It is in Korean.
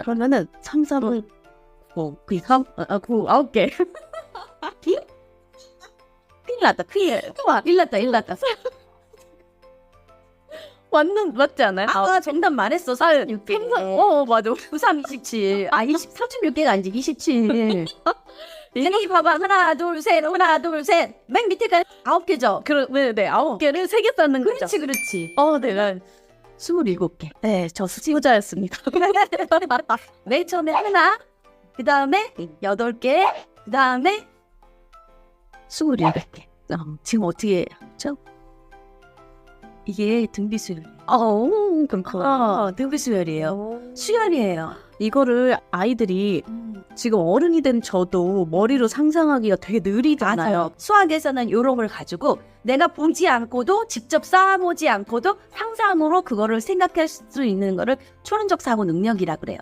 그러면은 3, 4분 어, 그 3, 아, 그 아홉 개. 큰일 났다, 큰일. 와, 일 났다, 일 났다. 완전 맞지 않아요? 아까 정답 말했어. 36개. 항상, 어, 맞아. 93, 27. 아, 20, 36개가 아니지, 27. 여기 봐봐. 하나, 둘, 셋. 하나, 둘, 셋. 맨 밑에까지 아홉 개죠? 그러, 네, 네, 아홉 개를 세 개 쌓는 거죠. 그렇지, 그렇지. 어, 내가 27개. 네, 저 수지호자였습니다. 맨 처음에 하나, 그 다음에 여덟 개, 그 다음에 27개. 어, 지금 어떻게 하죠? 이게 등비수열. 어, 그렇구나. 어, 등비수열이에요. 수열이에요. 이거를 아이들이 지금 어른이 된 저도 머리로 상상하기가 되게 느리잖아요. 맞아요. 수학에서는 이런 걸 가지고 내가 보지 않고도 직접 쌓아보지 않고도 상상으로 그거를 생각할 수 있는 거를 초론적 사고 능력이라 그래요.